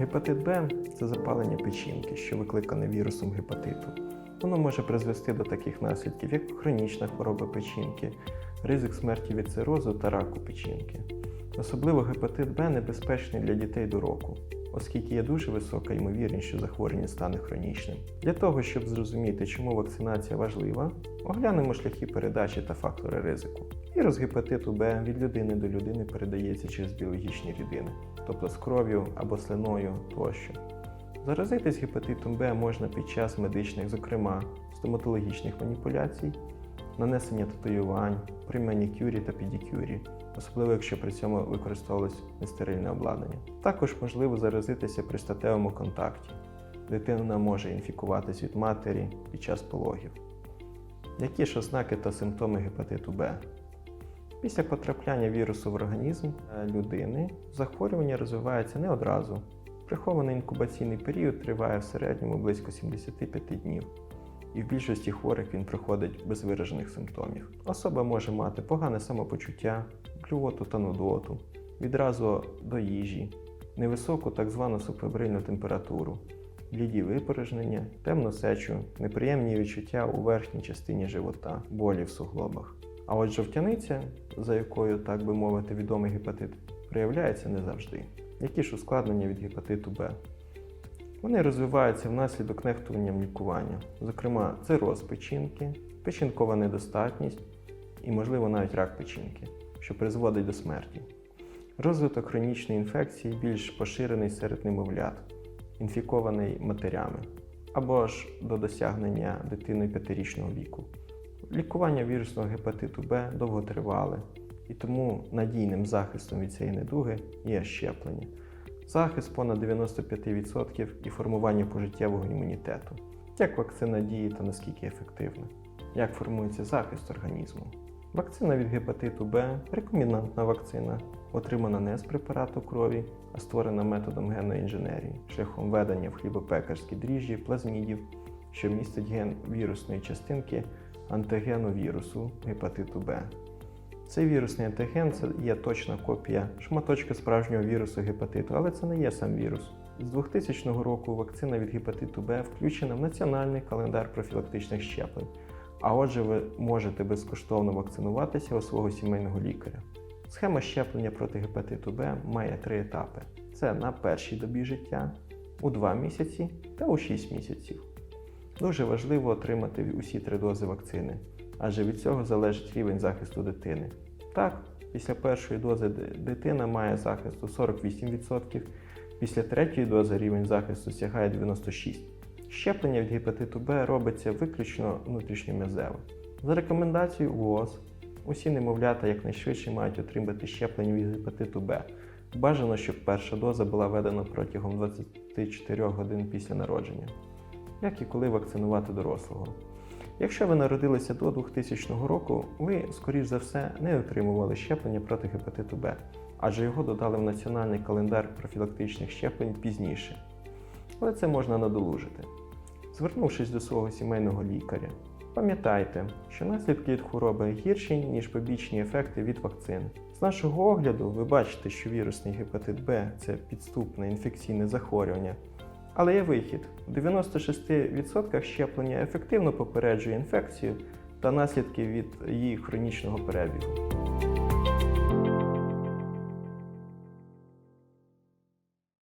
Гепатит Б це запалення печінки, що викликане вірусом гепатиту. Воно може призвести до таких наслідків, як хронічна хвороба печінки, ризик смерті від цирозу та раку печінки. Особливо гепатит Б небезпечний для дітей до року, оскільки є дуже висока ймовірність, що захворювання стане хронічним. Для того, щоб зрозуміти, чому вакцинація важлива, оглянемо шляхи передачі та фактори ризику. Вірус гепатиту Б від людини до людини передається через біологічні рідини, тобто з кров'ю або слиною тощо. Заразитись гепатитом Б можна під час медичних, зокрема стоматологічних маніпуляцій, нанесення татуювань, при манікюрі та педикюрі, особливо якщо при цьому використовувалось нестерильне обладнання. Також можливо заразитися при статевому контакті. Дитина може інфікуватись від матері під час пологів. Які ж ознаки та симптоми гепатиту Б? Після потрапляння вірусу в організм е, людини захворювання розвивається не одразу. Прихований інкубаційний період триває в середньому близько 75 днів, і в більшості хворих він проходить без виражених симптомів. Особа може мати погане самопочуття, блювоту та нудоту, відразу до їжі, невисоку так звану субфебрильну температуру, бліді випорожнення, темну сечу, неприємні відчуття у верхній частині живота, болі в суглобах. А от жовтяниця, за якою, так би мовити, відомий гепатит, проявляється не завжди. Які ж ускладнення від гепатиту Б? Вони розвиваються внаслідок нехтуванням лікування, зокрема, цироз печінки, печінкова недостатність і, можливо, навіть рак печінки, що призводить до смерті. Розвиток хронічної інфекції більш поширений серед немовлят, інфікований матерями, або ж до досягнення дитиною п'ятирічного віку. Лікування вірусного гепатиту Б довготривале, і тому надійним захистом від цієї недуги є щеплення. Захист понад 95% і формування пожиттєвого імунітету. Як вакцина діє та наскільки ефективна? Як формується захист організму? Вакцина від гепатиту Б рекомендантна вакцина, отримана не з препарату крові, а створена методом генної інженерії, шляхом введення в хлібопекарські дріжджі плазмідів, що містить ген вірусної частинки антигену вірусу гепатиту Б. Цей вірусний антиген це є точна копія шматочка справжнього вірусу гепатиту, але це не є сам вірус. З 2000 року вакцина від гепатиту Б включена в національний календар профілактичних щеплень. А отже, ви можете безкоштовно вакцинуватися у свого сімейного лікаря. Схема щеплення проти гепатиту Б має три етапи: це на першій добі життя, у 2 місяці та у 6 місяців. Дуже важливо отримати усі три дози вакцини, адже від цього залежить рівень захисту дитини. Так, після першої дози дитина має захисту 48%, після третьої дози рівень захисту сягає 96%. Щеплення від гепатиту Б робиться виключно внутрішньом'язево. За рекомендацією ВООЗ, усі немовлята якнайшвидше мають отримати щеплення від гепатиту Б. Бажано, щоб перша доза була введена протягом 24 годин після народження як і коли вакцинувати дорослого. Якщо ви народилися до 2000 року, ви, скоріш за все, не отримували щеплення проти гепатиту Б, адже його додали в національний календар профілактичних щеплень пізніше. Але це можна надолужити. Звернувшись до свого сімейного лікаря, пам'ятайте, що наслідки від хвороби гірші, ніж побічні ефекти від вакцин. З нашого огляду ви бачите, що вірусний гепатит Б це підступне інфекційне захворювання. Але є вихід: у 96% щеплення ефективно попереджує інфекцію та наслідки від її хронічного перебігу.